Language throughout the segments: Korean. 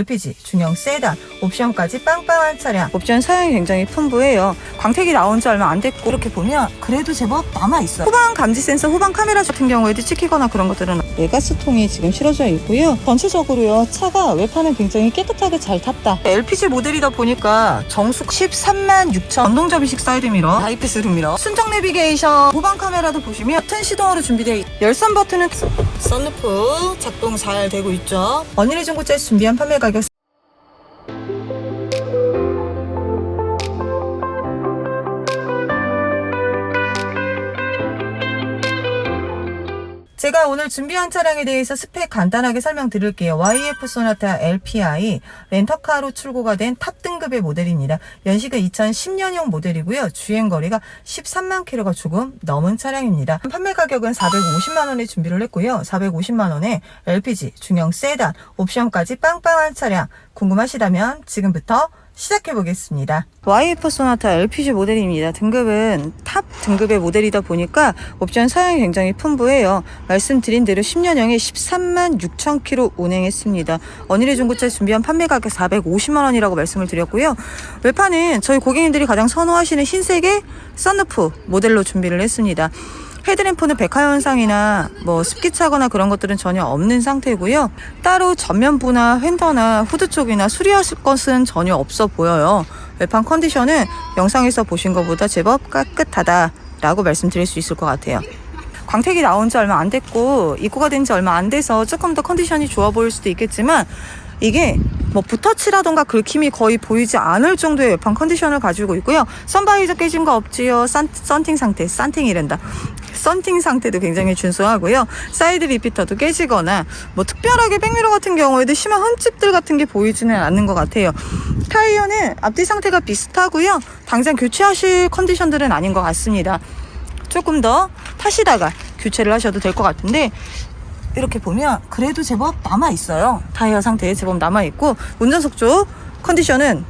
LPG, 중형 세단, 옵션까지 빵빵한 차량. 옵션 사양이 굉장히 풍부해요. 광택이 나온 지 얼마 안 됐고 이렇게 보면 그래도 제법 남아있어요. 후방 감지 센서, 후방 카메라 같은 경우에도 찍히거나 그런 것들은 외가스통이 지금 실어져 있고요. 전체적으로요. 차가 외판은 굉장히 깨끗하게 잘 탔다. LPG 모델이다 보니까 정숙 13만 6천 전동 접이식 사이드미러, 하이패스 룸미러, 순정 내비게이션, 후방 카메라도 보시면 버튼 시동으로 준비되어 있 열선 버튼은 썬루프 작동 잘 되고 있죠. 언니네 중고차에서 준비한 판매 가격 thank you 제가 오늘 준비한 차량에 대해서 스펙 간단하게 설명드릴게요. YF 소나타 LPI 렌터카로 출고가 된 탑 등급의 모델입니다. 연식은 2010년형 모델이고요. 주행 거리가 13만 킬로가 조금 넘은 차량입니다. 판매 가격은 450만 원에 준비를 했고요. 450만 원에 LPG, 중형 세단, 옵션까지 빵빵한 차량 궁금하시다면 지금부터 시작해 보겠습니다. YF 소나타 LPG 모델입니다. 등급은 탑 등급의 모델이다 보니까 옵션 사양이 굉장히 풍부해요. 말씀드린 대로 10년형에 13만 6천 킬로 운행했습니다. 어니레 중고차에 준비한 판매 가격 450만 원이라고 말씀을 드렸고요. 외판은 저희 고객님들이 가장 선호하시는 흰색의 썬루프 모델로 준비를 했습니다. 헤드램프는 백화 현상이나 뭐 습기 차거나 그런 것들은 전혀 없는 상태고요. 따로 전면부나 휀더나 후드 쪽이나 수리하실 것은 전혀 없어 보여요. 외판 컨디션은 영상에서 보신 것보다 제법 깨끗하다라고 말씀드릴 수 있을 것 같아요. 광택이 나온 지 얼마 안 됐고 입고가 된 지 얼마 안 돼서 조금 더 컨디션이 좋아 보일 수도 있겠지만 이게 뭐 붓터치라던가 긁힘이 거의 보이지 않을 정도의 외판 컨디션을 가지고 있고요. 선바이저 깨진 거 없지요. 썬, 썬팅 상태, 썬팅이란다. 썬팅 상태도 굉장히 준수하고요. 사이드 리피터도 깨지거나 뭐 특별하게 백미러 같은 경우에도 심한 흠집들 같은 게 보이지는 않는 것 같아요. 타이어는 앞뒤 상태가 비슷하고요. 당장 교체하실 컨디션들은 아닌 것 같습니다. 조금 더 타시다가 교체를 하셔도 될 것 같은데 이렇게 보면 그래도 제법 남아 있어요. 타이어 상태 제법 남아 있고 운전석 쪽 컨디션은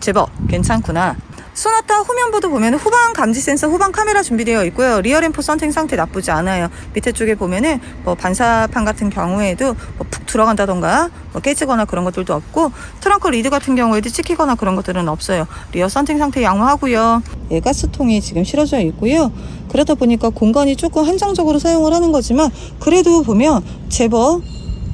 제법 괜찮구나. 소나타 후면부도 보면 후방 감지 센서, 후방 카메라 준비되어 있고요. 리어 램프 썬팅 상태 나쁘지 않아요. 밑에 쪽에 보면은 뭐 반사판 같은 경우에도 뭐 푹 들어간다던가 뭐 깨지거나 그런 것들도 없고 트렁크 리드 같은 경우에도 찍히거나 그런 것들은 없어요. 리어 썬팅 상태 양호하고요. 예, 가스통이 지금 실어져 있고요. 그러다 보니까 공간이 조금 한정적으로 사용을 하는 거지만 그래도 보면 제법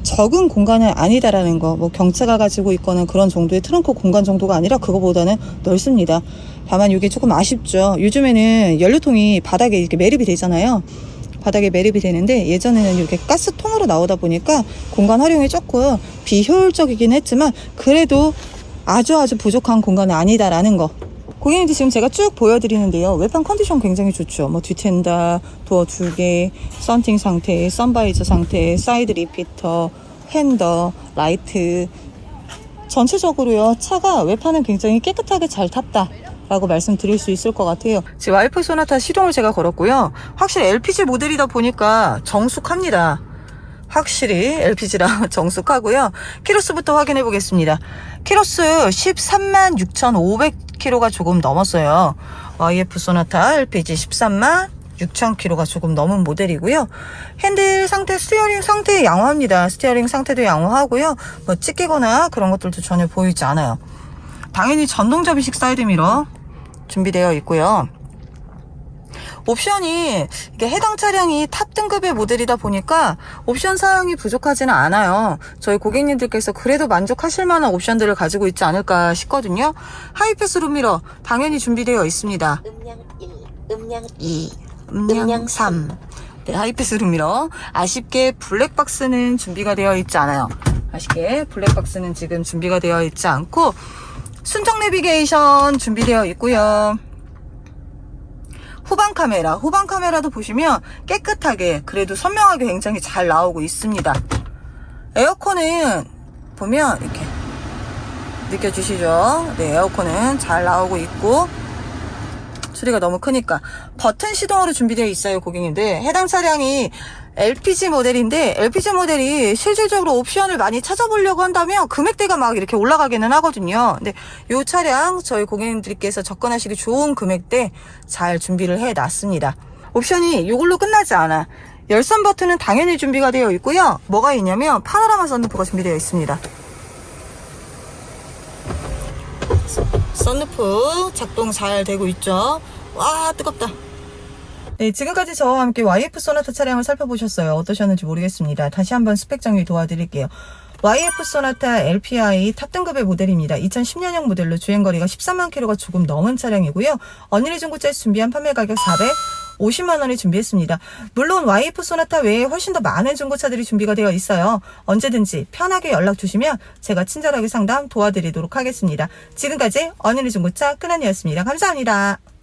적은 공간은 아니다라는 거, 뭐 경차가 가지고 있거나 그런 정도의 트렁크 공간 정도가 아니라 그거보다는 넓습니다. 다만 이게 조금 아쉽죠. 요즘에는 연료통이 바닥에 이렇게 매립이 되잖아요. 바닥에 매립이 되는데 예전에는 이렇게 가스통으로 나오다 보니까 공간 활용이 조금 비효율적이긴 했지만 그래도 아주 아주 부족한 공간은 아니다라는 거. 고객님들 지금 제가 쭉 보여드리는데요. 외판 컨디션 굉장히 좋죠. 뭐 뒤텐다, 도어 두 개, 썬팅 상태, 썬바이저 상태, 사이드 리피터, 핸더, 라이트. 전체적으로요. 차가 외판은 굉장히 깨끗하게 잘 탔다. 라고 말씀드릴 수 있을 것 같아요. 지금 와이프 소나타 시동을 제가 걸었고요. 확실히 LPG 모델이다 보니까 정숙합니다. 확실히 LPG랑 정숙하고요. 키로수부터 확인해 보겠습니다. 키로수 136,500 13,000km가 조금 넘었어요. YF 소나타 LPG 13만 6,000km가 조금 넘은 모델이고요. 핸들 상태, 스티어링 상태 양호합니다. 스티어링 상태도 양호하고요. 뭐 찢기거나 그런 것들도 전혀 보이지 않아요. 당연히 전동 접이식 사이드미러 준비되어 있고요. 옵션이 이게 해당 차량이 탑 등급의 모델이다 보니까 옵션 사양이 부족하지는 않아요. 저희 고객님들께서 그래도 만족하실 만한 옵션들을 가지고 있지 않을까 싶거든요. 하이패스 룸미러 당연히 준비되어 있습니다. 음량 1, 음량 2, 음량 음량 3. 네, 하이패스 룸미러. 아쉽게 블랙박스는 준비가 되어 있지 않아요. 아쉽게 블랙박스는 지금 준비가 되어 있지 않고 순정 내비게이션 준비되어 있고요. 후방 카메라, 후방 카메라도 보시면 깨끗하게 그래도 선명하게 굉장히 잘 나오고 있습니다. 에어컨은 보면 이렇게 느껴지시죠? 네, 에어컨은 잘 나오고 있고 소리가 너무 크니까. 버튼 시동으로 준비되어 있어요 고객님들. 해당 차량이 LPG 모델인데 LPG 모델이 실질적으로 옵션을 많이 찾아보려고 한다면 금액대가 막 이렇게 올라가기는 하거든요. 근데 이 차량 저희 고객님들께서 접근하시기 좋은 금액대 잘 준비를 해 놨습니다. 옵션이 이걸로 끝나지 않아. 열선 버튼은 당연히 준비가 되어 있고요. 뭐가 있냐면 파노라마 썬루프가 준비되어 있습니다 썬루프 작동 잘 되고 있죠. 와, 뜨겁다. 네, 지금까지 저와 함께 YF 소나타 차량을 살펴보셨어요. 어떠셨는지 모르겠습니다. 다시 한번 스펙 정리 도와드릴게요. YF 소나타 LPI 탑 등급의 모델입니다. 2010년형 모델로 주행거리가 13만 킬로가 조금 넘은 차량이고요. 어니리 중고차에서 준비한 판매 가격 450만 원에 준비했습니다. 물론 YF 소나타 외에 훨씬 더 많은 중고차들이 준비가 되어 있어요. 언제든지 편하게 연락 주시면 제가 친절하게 상담 도와드리도록 하겠습니다. 지금까지 어니리 중고차 끈한이었습니다. 감사합니다.